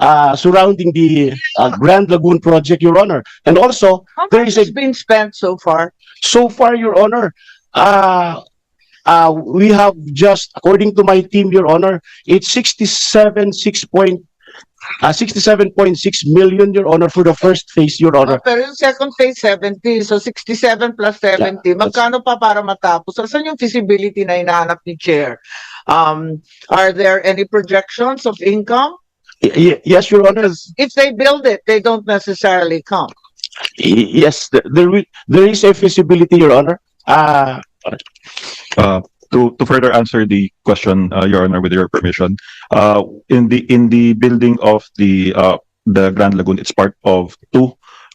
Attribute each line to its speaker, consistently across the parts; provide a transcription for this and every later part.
Speaker 1: uh, surrounding the uh, Grand Lagoon project, Your Honor. And also,
Speaker 2: How
Speaker 1: There
Speaker 2: much
Speaker 1: is a-
Speaker 2: has been spent so far?
Speaker 1: so far, Your Honor, uh, uh, we have just, according to my team, Your Honor, it's 67, 6 point, uh, 67.6 million, Your Honor, for the first phase, Your Honor.
Speaker 2: Oh, pero yung second phase, 70. So 67 plus 70. Magkano pa para matapos? Saan yung feasibility na hinahanap ni Chair? Um, are there any projections of income?
Speaker 1: Y- Yes, Your Honor.
Speaker 2: If they build it, they don't necessarily come.
Speaker 1: Y- Yes, th- there will, there is a feasibility, Your Honor. Uh,
Speaker 3: Uh, to, to further answer the question, uh, Your Honor, with your permission, uh, in the, in the building of the, uh, the Grand Lagoon, it's part of two,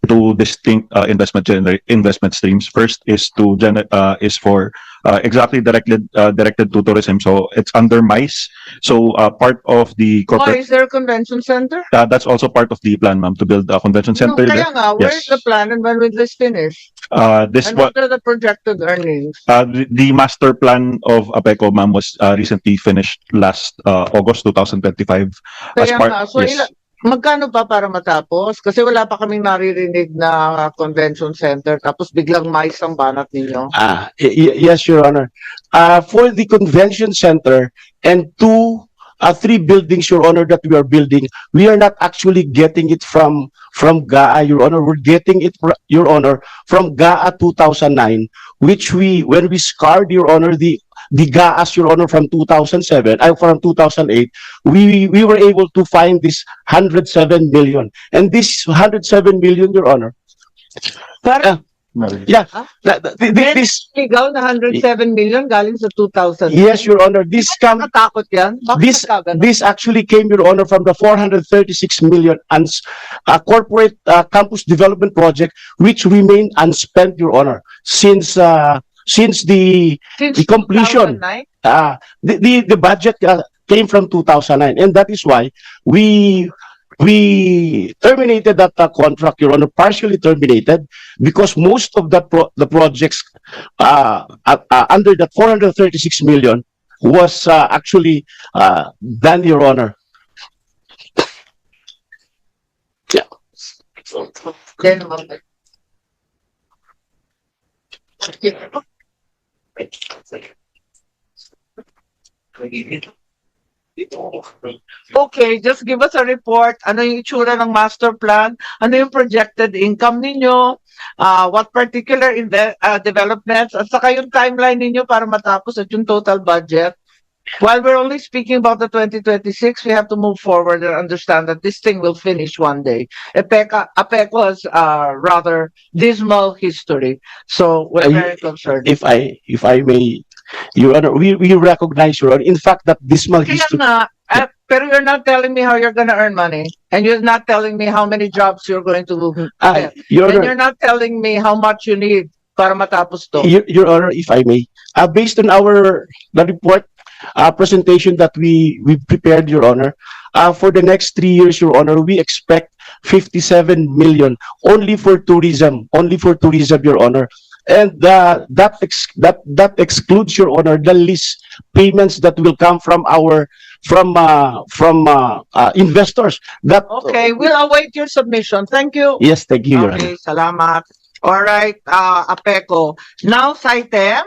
Speaker 3: two distinct, uh, investment gener, investment streams. First is to gener, uh, is for, uh, exactly directed, uh, directed to tourism. So it's under MICE. So, uh, part of the
Speaker 2: Oh,
Speaker 3: corporate,
Speaker 2: is there a convention center?
Speaker 3: uh, that's also part of the plan, ma'am, to build a convention
Speaker 2: No,
Speaker 3: center.
Speaker 2: kaya nga, where's
Speaker 3: Yes.
Speaker 2: the plan and when will this finish?
Speaker 3: Uh, this
Speaker 2: And what are the projected earnings?
Speaker 3: Uh, the, the master plan of APECO, ma'am, was uh, recently finished last uh, August 2025. As
Speaker 2: Kaya
Speaker 3: part,
Speaker 2: nga, so
Speaker 3: yes.
Speaker 2: ila- magkano pa para matapos? Kasi wala pa kaming naririnig na convention center tapos biglang mais ang banat ninyo.
Speaker 1: Ah, yes, Your Honor. Uh, for the convention center and two, uh, three buildings, Your Honor, that we are building, we are not actually getting it from, from GAA, Your Honor. We're getting it, Your Honor, from GAA 2009, which we, when we scarred, Your Honor, the, the GAAs, Your Honor, from 2007, uh, from 2008, we, we were able to find this 107 million. And this 107 million, Your Honor,
Speaker 2: Parang
Speaker 1: yeah,
Speaker 2: Huh?
Speaker 1: that- that- thi- this,
Speaker 2: ligaw na 107 million galing sa 2000.
Speaker 1: yes, Your Honor, this come,
Speaker 2: Nakatakot yan? Bakit
Speaker 1: This-? This actually came, Your Honor, from the 436 million uns, uh, corporate uh, campus development project, which remained unspent, Your Honor, since uh, since the
Speaker 2: Since
Speaker 1: the completion.
Speaker 2: 2009?
Speaker 1: uh, the, the the budget uh, came from 2009, and that is why we we terminated that uh, contract, Your Honor, partially terminated because most of the pro- the projects uh, uh, uh, under that 436 million was uh, actually uh, done, Your Honor.
Speaker 2: Yan naman. Okay, just give us a report. Ano yung itsura ng master plan? Ano yung projected income ninyo? Uh, what particular inve- uh, developments? At saka yung timeline ninyo para matapos at yung total budget? While we're only speaking about the 2026, we have to move forward and understand that this thing will finish one day. APEC, APECO has a rather dismal history. So we're very concerned.
Speaker 1: If I if I may, Your Honor, we we recognize, Your Honor, in fact, that dismal
Speaker 2: Kaya
Speaker 1: history.
Speaker 2: nga, uh, pero you're not telling me how you're gonna earn money. And you're not telling me how many jobs you're going to
Speaker 1: Uh, Your
Speaker 2: And
Speaker 1: Honor,
Speaker 2: you're not telling me how much you need para matapos to.
Speaker 1: Your, Your Honor, if I may, uh, based on our, the report, uh, presentation that we, we prepared, Your Honor, uh, for the next three years, Your Honor, we expect 57 million only for tourism, only for tourism, Your Honor. And, uh, that ex, that, that excludes, Your Honor, the lease payments that will come from our, from, uh, from, uh, uh, investors. That.
Speaker 2: Okay, we'll await your submission. Thank you.
Speaker 1: Yes, thank you, Your Honor.
Speaker 2: Okay, salamat. All right, uh, APECO. Now, SITEM.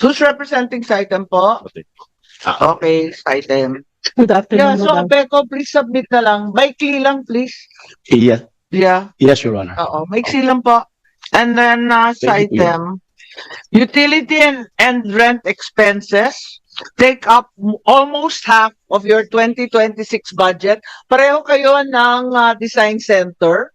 Speaker 2: Who's representing SITEM po? Okay, SITEM.
Speaker 4: Good
Speaker 2: Yeah,
Speaker 4: afternoon,
Speaker 2: so
Speaker 4: Madam.
Speaker 2: APECO, please submit na lang. Maikli lang, please.
Speaker 1: Yes,
Speaker 2: Yeah,
Speaker 1: yes, Your Honor.
Speaker 2: oo. Maiksi lang po. And then, uh,
Speaker 1: Thank you.
Speaker 2: Utility and, and rent expenses take up almost half of your 2026 budget. Pareho kayo ng uh, design center.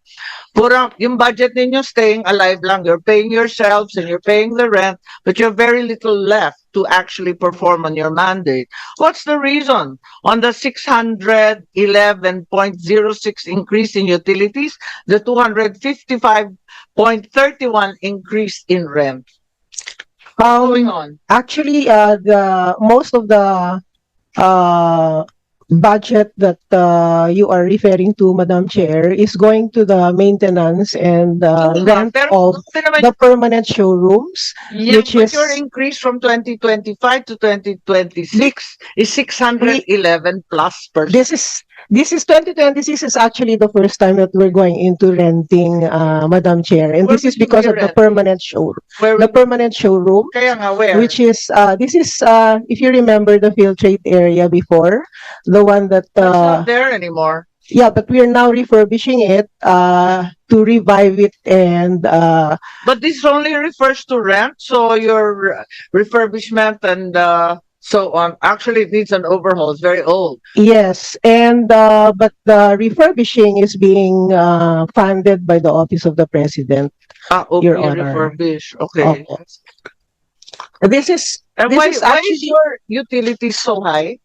Speaker 2: Pura, yung budget ninyo staying alive lang. You're paying yourselves and you're paying the rent, but you have very little left to actually perform on your mandate. What's the reason on the 611.06 increase in utilities, the 255.31 increase in rent? Going
Speaker 4: Um,
Speaker 2: on.
Speaker 4: actually, uh, the, most of the, uh, budget that, uh, you are referring to, Madam Chair, is going to the maintenance and, uh,
Speaker 2: nga,
Speaker 4: rent
Speaker 2: pero
Speaker 4: of
Speaker 2: naman
Speaker 4: the permanent showrooms.
Speaker 2: Yeah,
Speaker 4: which is-
Speaker 2: your increase from 2025 to 2026 is 611 plus percent.
Speaker 4: This is, This is 2026 is actually the first time that we're going into renting, uh, Madam Chair. And
Speaker 2: Where
Speaker 4: this is
Speaker 2: will you
Speaker 4: because
Speaker 2: be
Speaker 4: of the
Speaker 2: renting?
Speaker 4: permanent show,
Speaker 2: Where
Speaker 4: the permanent showroom.
Speaker 2: kaya nga where?
Speaker 4: Which is, uh, this is, uh, if you remember the field trade area before, the one that,
Speaker 2: It's
Speaker 4: uh,
Speaker 2: not there anymore.
Speaker 4: yeah, but we are now refurbishing it, uh, to revive it and, uh,
Speaker 2: But this only refers to rent, so your refurbishment and uh, so on. Actually, it needs an overhaul. It's very old.
Speaker 4: yes, and, uh, but the refurbishing is being, uh, funded by the Office of the President.
Speaker 2: Ah, okay,
Speaker 4: Your Honor.
Speaker 2: refurbish. Okay.
Speaker 4: Opo. This is,
Speaker 2: And
Speaker 4: This
Speaker 2: why,
Speaker 4: is
Speaker 2: why is
Speaker 4: actually-
Speaker 2: your utility so high?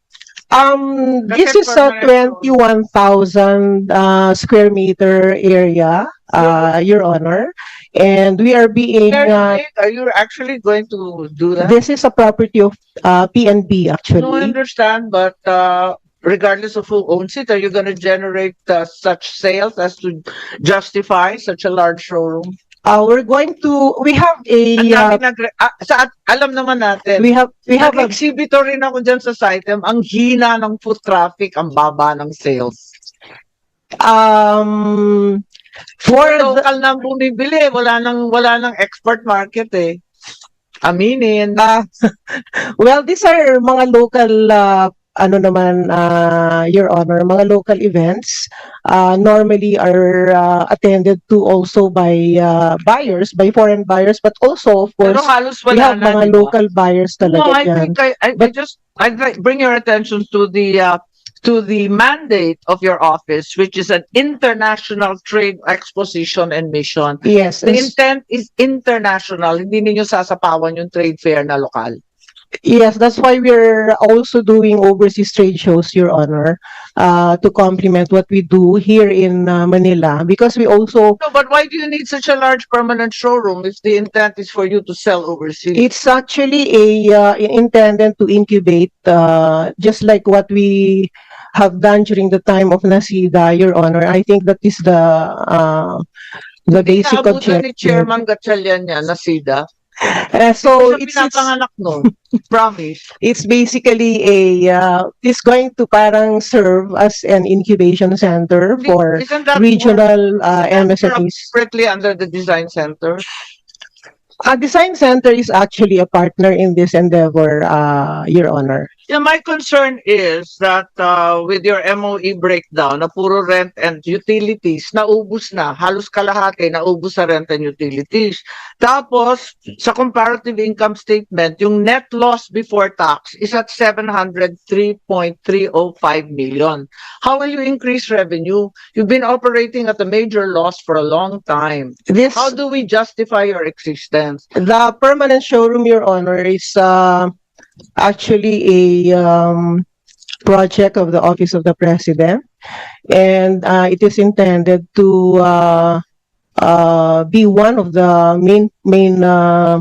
Speaker 4: Um, this is a
Speaker 2: permanent
Speaker 4: twenty-one thousand, uh, square meter area, uh, Your Honor. And we are being, uh.
Speaker 2: Are you actually going to do that?
Speaker 4: this is a property of, uh, PNB
Speaker 2: No, I
Speaker 4: actually.
Speaker 2: understand, but uh, regardless of who owns it, are you going to generate uh, such sales as to justify such a large showroom?
Speaker 4: Uh, we're going to, we have
Speaker 2: Ang
Speaker 4: a, uh,
Speaker 2: nagre- ah, sa, alam naman natin,
Speaker 4: we have, we have a,
Speaker 2: Nag-exhibitor rin ako dyan sa Sitem. Ang hina ng foot traffic, ang baba ng sales.
Speaker 4: um, for the,
Speaker 2: Local na ang bumibili. Wala nang, wala nang export market eh. Aminin.
Speaker 4: uh, well, these are mga local, uh, ano naman, uh, Your Honor, mga local events, uh, normally are, uh, attended to also by, uh, buyers, by foreign buyers, but also, of
Speaker 2: Pero
Speaker 4: course,
Speaker 2: halos
Speaker 4: we
Speaker 2: wala
Speaker 4: have
Speaker 2: na.
Speaker 4: mga
Speaker 2: di ba?
Speaker 4: local buyers
Speaker 2: No,
Speaker 4: talaga
Speaker 2: I
Speaker 4: dyan.
Speaker 2: think I, I, I
Speaker 4: But-
Speaker 2: just, I'd like bring your attention to the, uh, to the mandate of your office, which is an international trade exposition and mission.
Speaker 4: Yes,
Speaker 2: The intent is international. Hindi ninyo sasapawan yung trade fair na lokal.
Speaker 4: yes, that's why we're also doing overseas trade shows, Your Honor, uh, to complement what we do here in uh, Manila, because we also
Speaker 2: No, but why do you need such a large permanent showroom if the intent is for you to sell overseas?
Speaker 4: It's actually a uh, intended to incubate, uh, just like what we have done during the time of Nasida, Your Honor. I think that is the uh, the basic
Speaker 2: Naabutan ni
Speaker 4: objective.
Speaker 2: Chairman Gatchalian niya, na SIDA.
Speaker 4: Uh, so it's, it's
Speaker 2: pinapanganak nun. Promise.
Speaker 4: it's basically a uh, it's going to parang serve as an incubation center for
Speaker 2: Isn't that
Speaker 4: regional uh,
Speaker 2: isn't that more
Speaker 4: MSMEs.
Speaker 2: Appropriately under the design center.
Speaker 4: A design center is actually a partner in this endeavor, uh, Your Honor.
Speaker 2: Yeah, my concern is that uh, with your MOE breakdown na puro rent and utilities, naubos na. Halos kalahati, naubos sa rent and utilities. Tapos, sa comparative income statement, yung net loss before tax is at 703.305 million. How will you increase revenue? You've been operating at a major loss for a long time.
Speaker 4: This
Speaker 2: How do we justify your existence?
Speaker 4: The permanent showroom, Your Honor, is uh, actually a um, project of the Office of the President. And uh, it is intended to uh, uh, be one of the main, main uh,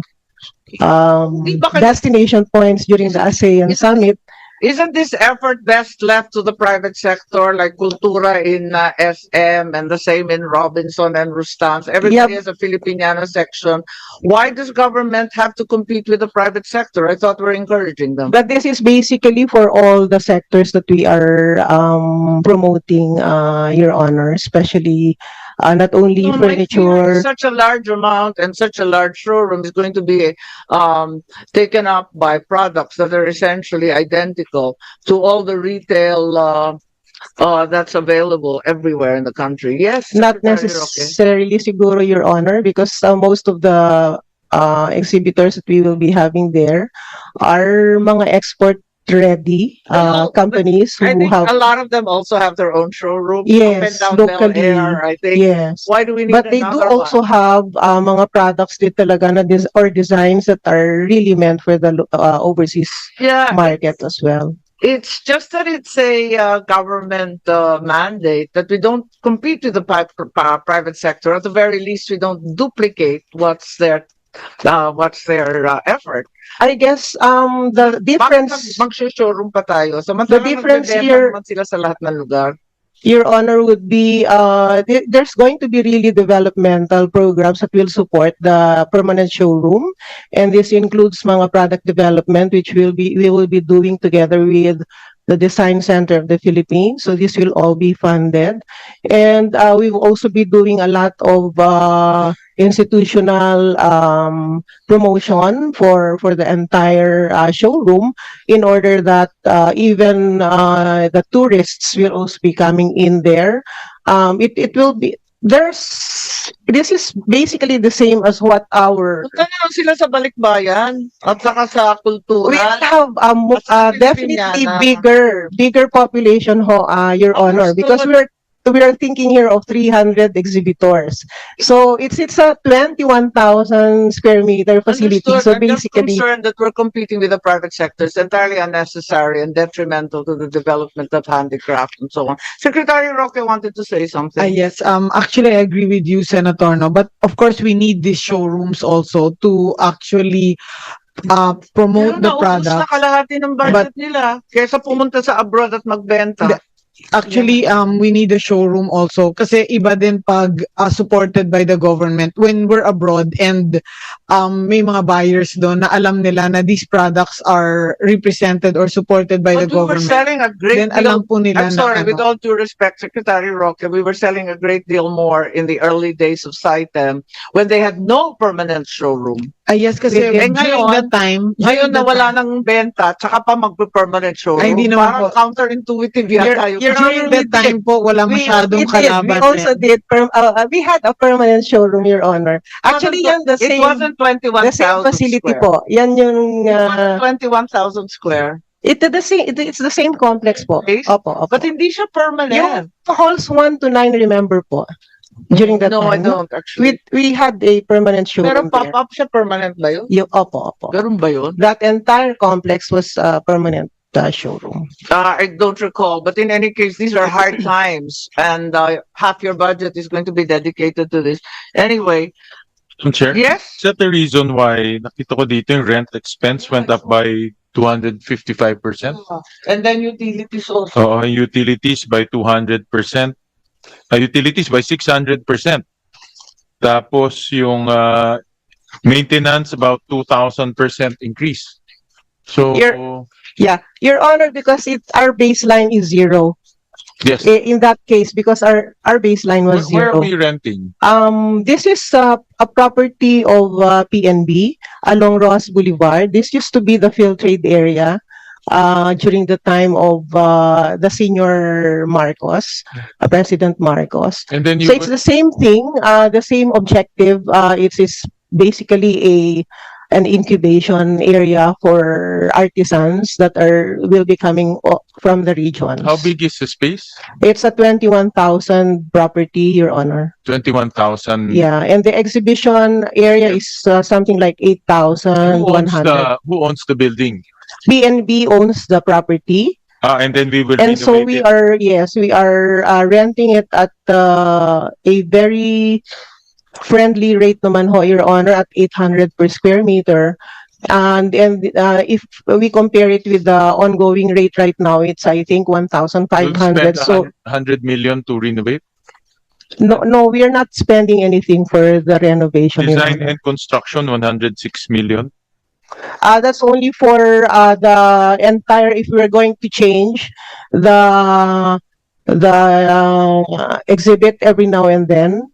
Speaker 4: um,
Speaker 2: Di ba kayo-
Speaker 4: destination points during the ASEAN Summit.
Speaker 2: Isn't this effort best left to the private sector like Cultura in uh, SM and the same in Robinson and Rustans? Everybody has a Filipiniana section. Why does government have to compete with the private sector? I thought we're encouraging them.
Speaker 4: But this is basically for all the sectors that we are um, promoting, uh, Your Honor, especially uh, not only
Speaker 2: No,
Speaker 4: furniture.
Speaker 2: Such a large amount and such a large showroom is going to be um, taken up by products that are essentially identical to all the retail uh, uh, that's available everywhere in the country. Yes.
Speaker 4: Not necessarily siguro, Your Honor, because uh, most of the uh, exhibitors that we will be having there are mga export-ready uh,
Speaker 2: but
Speaker 4: companies
Speaker 2: I
Speaker 4: who
Speaker 2: think
Speaker 4: have,
Speaker 2: a lot of them also have their own showroom.
Speaker 4: Yes,
Speaker 2: up and down Bel
Speaker 4: locally.
Speaker 2: Air, I think.
Speaker 4: yes.
Speaker 2: Why do we need
Speaker 4: But they do
Speaker 2: another
Speaker 4: also
Speaker 2: one?
Speaker 4: have uh, mga products din talaga na des- or designs that are really meant for the lo- uh, overseas
Speaker 2: Yeah,
Speaker 4: market as well.
Speaker 2: it's just that it's a uh, government uh, mandate that we don't compete with the pi- pri- private sector. At the very least, we don't duplicate what's their uh, what's their uh, effort.
Speaker 4: I guess um the
Speaker 2: Bakit
Speaker 4: difference
Speaker 2: mag-showroom pa tayo? Samantalang
Speaker 4: The difference
Speaker 2: nagbebenta
Speaker 4: here-
Speaker 2: naman sila sa lahat ng lugar.
Speaker 4: Your Honor, would be, uh, th- there's going to be really developmental programs that will support the permanent showroom. And this includes mga product development, which will be, we will be doing together with the Design Center of the Philippines. So this will all be funded. And uh, we will also be doing a lot of uh, institutional um, promotion for, for the entire uh, showroom in order that uh, even uh, the tourists will also be coming in there. Um, it, it will be, there's, this is basically the same as what our
Speaker 2: Punta na lang sila sa balikbayan at saka sa
Speaker 4: We
Speaker 2: kultura.
Speaker 4: have um, uh, definitely bigger, bigger population ho, uh, Your Honor, because
Speaker 2: Understood.
Speaker 4: We're we are thinking here of 300 exhibitors. So it's it's a 21,000 square meter facility.
Speaker 2: Understood.
Speaker 4: So
Speaker 2: I'm just
Speaker 4: basically,
Speaker 2: concerned that we're competing with the private sector. It's entirely unnecessary and detrimental to the development of handicraft and so on. Secretary Roque wanted to say
Speaker 5: Ah,
Speaker 2: something.
Speaker 5: yes, um, actually, I agree with you, Senator, no, but of course, we need these showrooms also to actually uh, promote
Speaker 2: Pero
Speaker 5: the
Speaker 2: naubos na
Speaker 5: product.
Speaker 2: kalahati ng budget nila. Kesa pumunta sa abroad at magbenta.
Speaker 5: Hindi. Actually, um, we need a showroom also kasi iba din pag uh, supported by the government when we're abroad and um, may mga buyers doon na alam nila na these products are represented or supported by the
Speaker 2: But we were
Speaker 5: government.
Speaker 2: selling a great
Speaker 5: Then
Speaker 2: deal
Speaker 5: alam po
Speaker 2: I'm
Speaker 5: nila na
Speaker 2: sorry,
Speaker 5: ano.
Speaker 2: with all due respect, Secretary Roque, we were selling a great deal more in the early days of SITEM when they had no permanent showroom.
Speaker 5: Ah, yes, kasi
Speaker 2: Eh,
Speaker 5: during
Speaker 2: ngayon-
Speaker 5: that time,
Speaker 2: Ngayon
Speaker 5: during
Speaker 2: na wala
Speaker 5: time-
Speaker 2: ng benta, tsaka pa magpe-permanent showroom.
Speaker 5: Ay, hindi naman
Speaker 2: Parang
Speaker 5: po.
Speaker 2: counterintuitive
Speaker 4: Your-
Speaker 2: yung
Speaker 4: Your
Speaker 5: during
Speaker 4: Honor,
Speaker 5: that
Speaker 4: we did.
Speaker 5: time po, wala
Speaker 4: we,
Speaker 5: masyadong
Speaker 4: we did, we
Speaker 5: kalaban.
Speaker 4: also
Speaker 5: eh.
Speaker 4: did, perm- uh, uh, we had a permanent showroom, Your Honor. Actually, yan the
Speaker 2: It
Speaker 4: same,
Speaker 2: wasn't
Speaker 4: the same
Speaker 2: 21,000
Speaker 4: facility
Speaker 2: square.
Speaker 4: po. Yan yung,
Speaker 2: It
Speaker 4: uh,
Speaker 2: wasn't 21,000 square.
Speaker 4: it, the same, it- it's the same complex po.
Speaker 2: Okay.
Speaker 4: Opo, opo.
Speaker 2: But hindi siya permanent.
Speaker 4: halls 1 to 9, remember po, during that
Speaker 2: no, I
Speaker 4: time.
Speaker 2: don't actually.
Speaker 4: We, we had a permanent
Speaker 2: Pero
Speaker 4: showroom there.
Speaker 2: pop-up siya permanent ba yun?
Speaker 4: Yung, opo, opo.
Speaker 2: Ganun ba yun?
Speaker 4: That entire complex was a permanent uh, showroom.
Speaker 2: Uh, I don't recall, but in any case, these are hard times and uh, half your budget is going to be dedicated to this. Anyway,
Speaker 6: Madam Chair,
Speaker 2: yes?
Speaker 6: is that the reason why nakita ko dito yung rent expense went up by 255%?
Speaker 2: And then utilities also.
Speaker 6: Oo, yung utilities by 200%. Uh, utilities by 600%. Tapos yung uh, maintenance about 2,000% increase. So,
Speaker 4: Your- Yeah, Your Honor, because it, our baseline is zero.
Speaker 6: yes.
Speaker 4: I- In that case, because our, our baseline
Speaker 6: Where,
Speaker 4: was
Speaker 6: where are
Speaker 4: zero.
Speaker 6: we renting?
Speaker 4: Um, this is uh, a property of uh, PNB along Ross Boulevard. This used to be the field trade area uh, during the time of uh, the senior Marcos, uh, President Marcos.
Speaker 6: And then you,
Speaker 4: So it's the same thing, uh, the same objective. Uh, it is basically a an incubation area for artisans that are will be coming o- from the region.
Speaker 6: how big is the space?
Speaker 4: It's a twenty-one thousand property, Your Honor.
Speaker 6: 21,000.
Speaker 4: Yeah, and the exhibition area is uh, something like eight thousand
Speaker 6: Who owns
Speaker 4: hundred.
Speaker 6: the, who owns the building?
Speaker 4: BNB owns the property,
Speaker 6: Ah, and then we will
Speaker 4: and so
Speaker 6: renovate
Speaker 4: we
Speaker 6: it.
Speaker 4: are yes, we are uh, renting it at uh, a very friendly rate naman ho, Your Honor, at eight hundred per square meter. And and uh, if we compare it with the ongoing rate right now, it's I think one thousand five
Speaker 6: We'll spend
Speaker 4: hundred. So
Speaker 6: 100 million to renovate.
Speaker 4: no, no, we are not spending anything for the renovation. Your
Speaker 6: Design
Speaker 4: Honor.
Speaker 6: and construction, 106 million.
Speaker 4: Uh, that's only for uh, the entire, if we're going to change the, the uh, exhibit every now and then.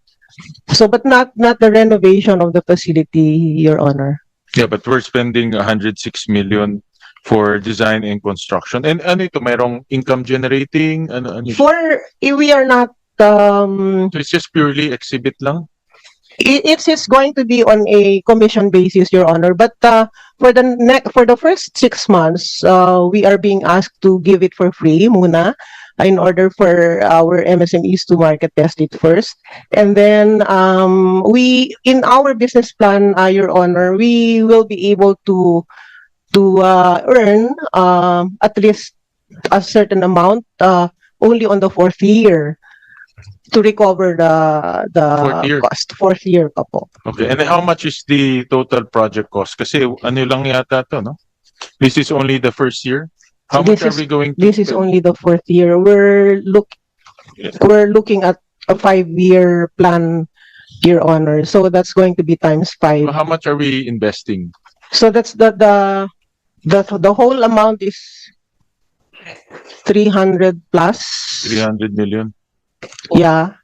Speaker 4: So, but not, not the renovation of the facility, Your Honor.
Speaker 6: Yeah, but we're spending 106 million for design and construction. And ano ito, mayroong income generating? Ano, ano?
Speaker 4: For, eh, we are not, um,
Speaker 6: So it's just purely exhibit lang?
Speaker 4: It, just going to be on a commission basis, Your Honor. But uh, for the next for the first six months, uh, we are being asked to give it for free, muna, in order for our MSMEs to market test it first. And then um, we, in our business plan, uh, Your Honor, we will be able to to uh, earn um at least a certain amount uh, only on the fourth year to recover the the
Speaker 6: Fourth year.
Speaker 4: cost. Fourth year pa po.
Speaker 6: Okay, and how much is the total project cost? Kasi ano lang yata to, no? This is only the first year? How
Speaker 4: This
Speaker 6: much are
Speaker 4: is-
Speaker 6: we going to?
Speaker 4: This is only the fourth year. We're look we're looking at a five-year plan, Your Honor. So that's going to be times five.
Speaker 6: How much are we investing?
Speaker 4: So that's the the the the whole amount is 300 plus.
Speaker 6: 300 million?
Speaker 4: Yeah.